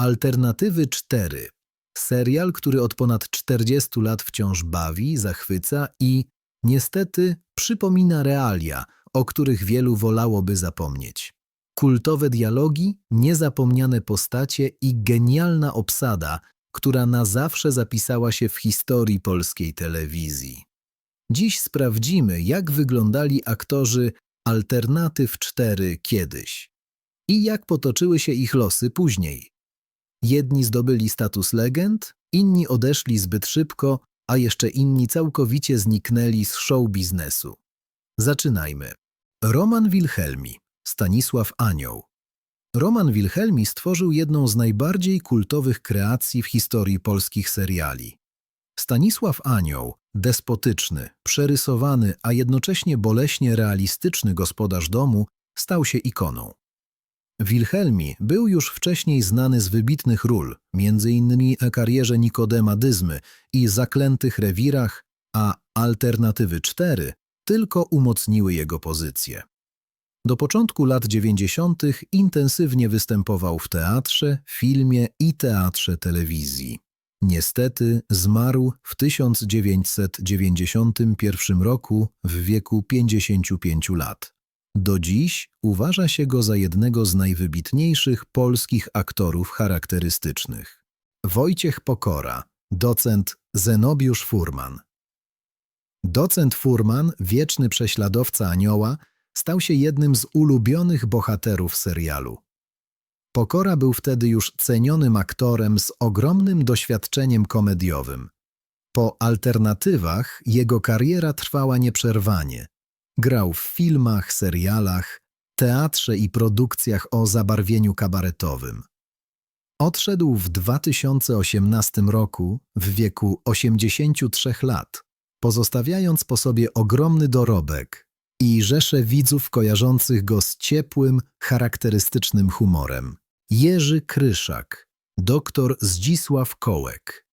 Alternatywy 4. Serial, który od ponad 40 lat wciąż bawi, zachwyca i, niestety, przypomina realia, o których wielu wolałoby zapomnieć. Kultowe dialogi, niezapomniane postacie i genialna obsada, która na zawsze zapisała się w historii polskiej telewizji. Dziś sprawdzimy, jak wyglądali aktorzy Alternatyw 4 kiedyś i jak potoczyły się ich losy później. Jedni zdobyli status legend, inni odeszli zbyt szybko, a jeszcze inni całkowicie zniknęli z show biznesu. Zaczynajmy. Roman Wilhelmi, Stanisław Anioł. Roman Wilhelmi stworzył jedną z najbardziej kultowych kreacji w historii polskich seriali. Stanisław Anioł, despotyczny, przerysowany, a jednocześnie boleśnie realistyczny gospodarz domu, stał się ikoną. Wilhelmi był już wcześniej znany z wybitnych ról, m.in. karierze Nikodema Dyzmy i Zaklętych Rewirach, a Alternatywy 4 tylko umocniły jego pozycję. Do początku lat 90. intensywnie występował w teatrze, filmie i teatrze telewizji. Niestety zmarł w 1991 roku w wieku 55 lat. Do dziś uważa się go za jednego z najwybitniejszych polskich aktorów charakterystycznych. Wojciech Pokora, docent Zenobiusz Furman. Docent Furman, wieczny prześladowca anioła, stał się jednym z ulubionych bohaterów serialu. Pokora był wtedy już cenionym aktorem z ogromnym doświadczeniem komediowym. Po alternatywach jego kariera trwała nieprzerwanie. Grał w filmach, serialach, teatrze i produkcjach o zabarwieniu kabaretowym. Odszedł w 2018 roku w wieku 83 lat, pozostawiając po sobie ogromny dorobek i rzesze widzów kojarzących go z ciepłym, charakterystycznym humorem. Jerzy Kryszak, doktor Zdzisław Kołek.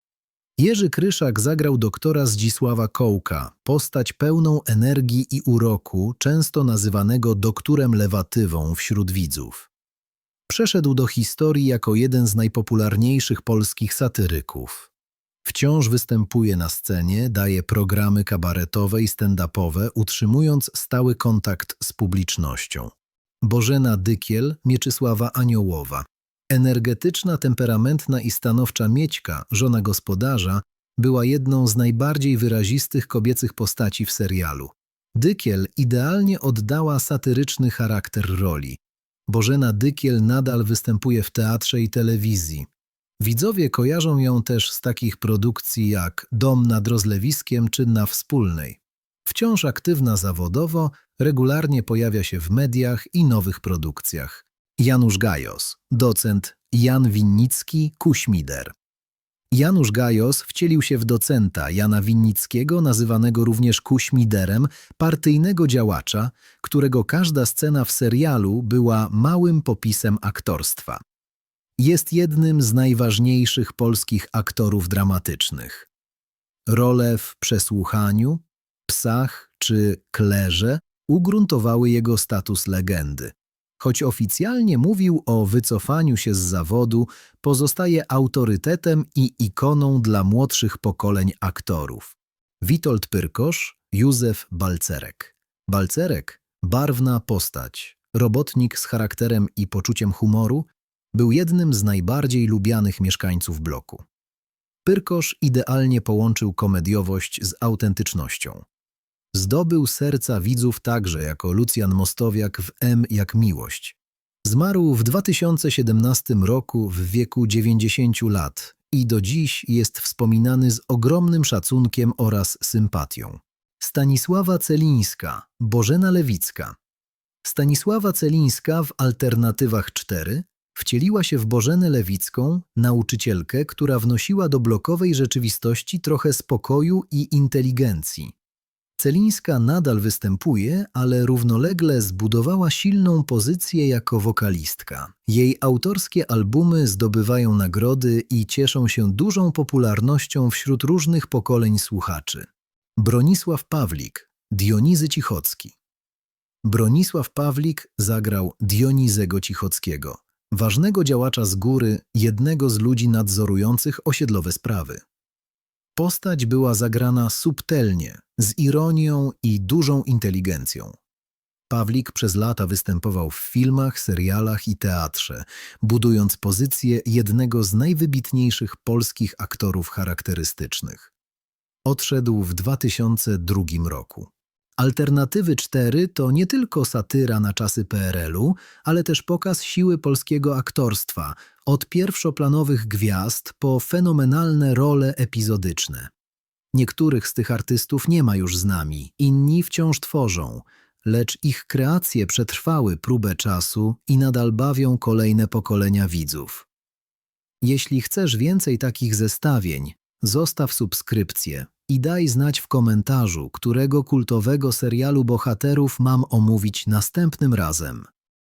Jerzy Kryszak zagrał doktora Zdzisława Kołka, postać pełną energii i uroku, często nazywanego doktorem lewatywą wśród widzów. Przeszedł do historii jako jeden z najpopularniejszych polskich satyryków. Wciąż występuje na scenie, daje programy kabaretowe i stand-upowe, utrzymując stały kontakt z publicznością. Bożena Dykiel, Mieczysława Aniołowa. Energetyczna, temperamentna i stanowcza Miećka, żona gospodarza, była jedną z najbardziej wyrazistych kobiecych postaci w serialu. Dykiel idealnie oddała satyryczny charakter roli. Bożena Dykiel nadal występuje w teatrze i telewizji. Widzowie kojarzą ją też z takich produkcji jak Dom nad rozlewiskiem czy Na Wspólnej. Wciąż aktywna zawodowo, regularnie pojawia się w mediach i nowych produkcjach. Janusz Gajos, docent Jan Winnicki, Kuśmider. Janusz Gajos wcielił się w docenta Jana Winnickiego, nazywanego również Kuśmiderem, partyjnego działacza, którego każda scena w serialu była małym popisem aktorstwa. Jest jednym z najważniejszych polskich aktorów dramatycznych. Role w Przesłuchaniu, Psach czy Klerze ugruntowały jego status legendy. Choć oficjalnie mówił o wycofaniu się z zawodu, pozostaje autorytetem i ikoną dla młodszych pokoleń aktorów. Witold Pyrkosz, Józef Balcerek. Balcerek, barwna postać, robotnik z charakterem i poczuciem humoru, był jednym z najbardziej lubianych mieszkańców bloku. Pyrkosz idealnie połączył komediowość z autentycznością. Zdobył serca widzów także jako Lucjan Mostowiak w M jak miłość. Zmarł w 2017 roku w wieku 90 lat i do dziś jest wspominany z ogromnym szacunkiem oraz sympatią. Stanisława Celińska, Bożena Lewicka. Stanisława Celińska w Alternatywach 4 wcieliła się w Bożenę Lewicką, nauczycielkę, która wnosiła do blokowej rzeczywistości trochę spokoju i inteligencji. Celińska nadal występuje, ale równolegle zbudowała silną pozycję jako wokalistka. Jej autorskie albumy zdobywają nagrody i cieszą się dużą popularnością wśród różnych pokoleń słuchaczy. Bronisław Pawlik, Dionizy Cichocki. Bronisław Pawlik zagrał Dionizego Cichockiego, ważnego działacza z góry, jednego z ludzi nadzorujących osiedlowe sprawy. Postać była zagrana subtelnie, z ironią i dużą inteligencją. Pawlik przez lata występował w filmach, serialach i teatrze, budując pozycję jednego z najwybitniejszych polskich aktorów charakterystycznych. Odszedł w 2002 roku. Alternatywy 4 to nie tylko satyra na czasy PRL-u, ale też pokaz siły polskiego aktorstwa, od pierwszoplanowych gwiazd po fenomenalne role epizodyczne. Niektórych z tych artystów nie ma już z nami, inni wciąż tworzą, lecz ich kreacje przetrwały próbę czasu i nadal bawią kolejne pokolenia widzów. Jeśli chcesz więcej takich zestawień, zostaw subskrypcję i daj znać w komentarzu, którego kultowego serialu bohaterów mam omówić następnym razem.